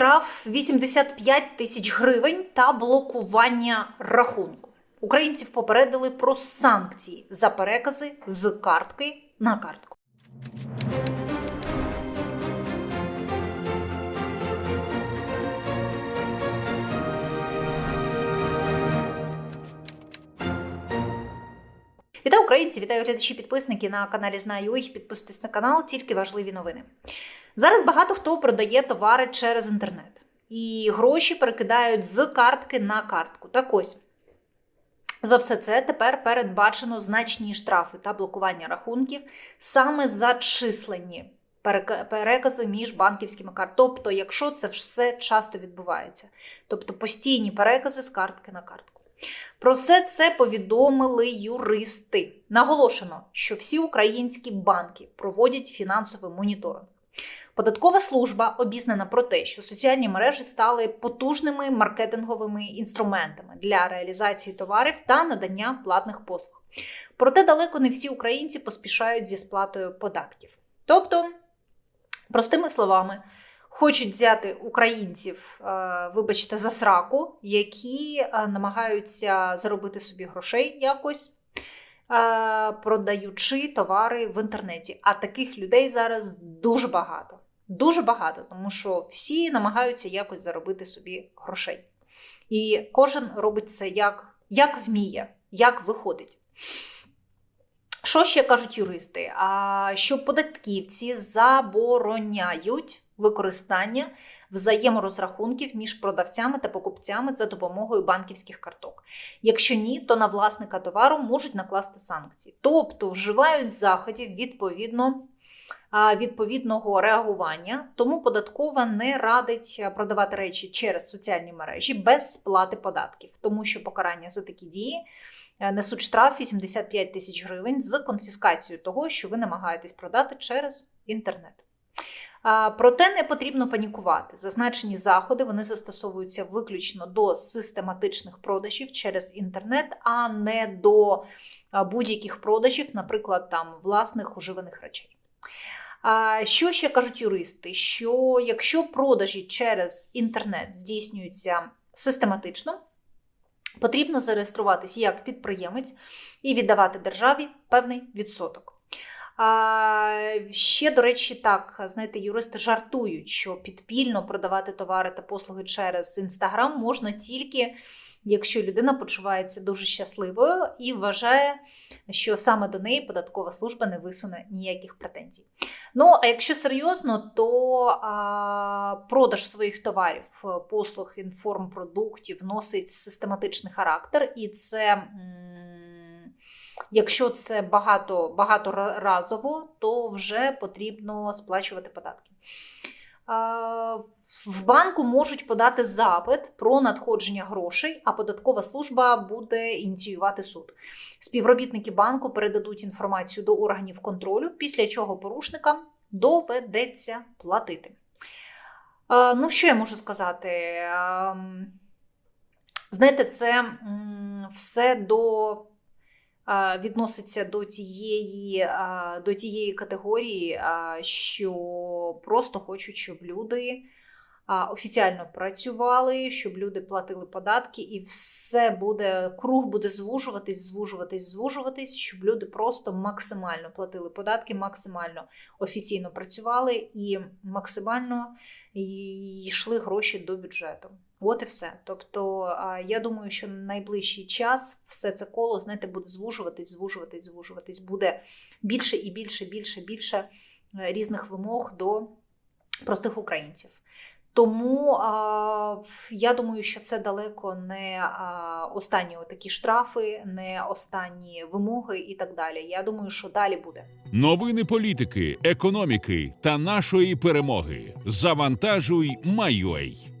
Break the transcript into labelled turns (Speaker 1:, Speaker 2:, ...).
Speaker 1: Штраф 85 тисяч гривень та блокування рахунку. Українців попередили про санкції за перекази з картки на картку. Вітаю українці, вітаю глядачі, підписники на каналі Знаю їх. Підписуйтесь на канал, тільки важливі новини. Зараз багато хто продає товари через інтернет, і гроші перекидають з картки на картку. Так ось за все це тепер передбачено значні штрафи та блокування рахунків саме за численні перекази між банківськими картами. Тобто, якщо це все часто відбувається, тобто постійні перекази з картки на картку. Про все це повідомили юристи. Наголошено, що всі українські банки проводять фінансовий моніторинг. Податкова служба обізнана про те, що соціальні мережі стали потужними маркетинговими інструментами для реалізації товарів та надання платних послуг. Проте далеко не всі українці поспішають зі сплатою податків. Тобто, простими словами, хочуть взяти українців, е, вибачте, за сраку, які е, намагаються заробити собі грошей якось, е, продаючи товари в інтернеті. А таких людей зараз дуже багато. Дуже багато, тому що всі намагаються якось заробити собі грошей. І кожен робить це як, як вміє, як виходить. Що ще кажуть юристи? А що податківці забороняють використання взаєморозрахунків між продавцями та покупцями за допомогою банківських карток. Якщо ні, то на власника товару можуть накласти санкції, тобто вживають заходів відповідно. Відповідного реагування, тому податкова не радить продавати речі через соціальні мережі без сплати податків, тому що покарання за такі дії е, несуть штраф 85 тисяч гривень з конфіскацією того, що ви намагаєтесь продати через інтернет. Проте не потрібно панікувати. Зазначені заходи вони застосовуються виключно до систематичних продажів через інтернет, а не до будь-яких продажів, наприклад, там власних уживаних речей. Що ще кажуть юристи? Що якщо продажі через інтернет здійснюються систематично, потрібно зареєструватися як підприємець і віддавати державі певний відсоток. Ще, до речі, так, знаєте, юристи жартують, що підпільно продавати товари та послуги через Інстаграм можна тільки, якщо людина почувається дуже щасливою і вважає, що саме до неї податкова служба не висуне ніяких претензій. Ну, а якщо серйозно, то а, продаж своїх товарів, послуг, інформпродуктів носить систематичний характер, і це. м, Якщо це багато, багаторазово, то вже потрібно сплачувати податки. В банку можуть подати запит про надходження грошей, а податкова служба буде ініціювати суд. Співробітники банку передадуть інформацію до органів контролю, після чого порушникам доведеться платити. Ну, що я можу сказати? Знаєте, це все до відноситься до тієї, до тієї категорії, що просто хочуть, щоб люди а, офіціально працювали, щоб люди платили податки, і все буде, круг буде звужуватись, звужуватись, звужуватись, щоб люди просто максимально платили податки, максимально офіційно працювали і максимально йшли гроші до бюджету. От і все. Тобто, я думаю, що на найближчий час все це коло, знаєте, буде звужуватись, звужуватись, звужуватись. Буде більше і більше, більше, більше е, різних вимог до простих українців. Тому а, я думаю, що це далеко не а, останні такі штрафи, не останні вимоги і так далі. Я думаю, що далі буде.
Speaker 2: Новини політики, економіки та нашої перемоги. Завантажуй Майой.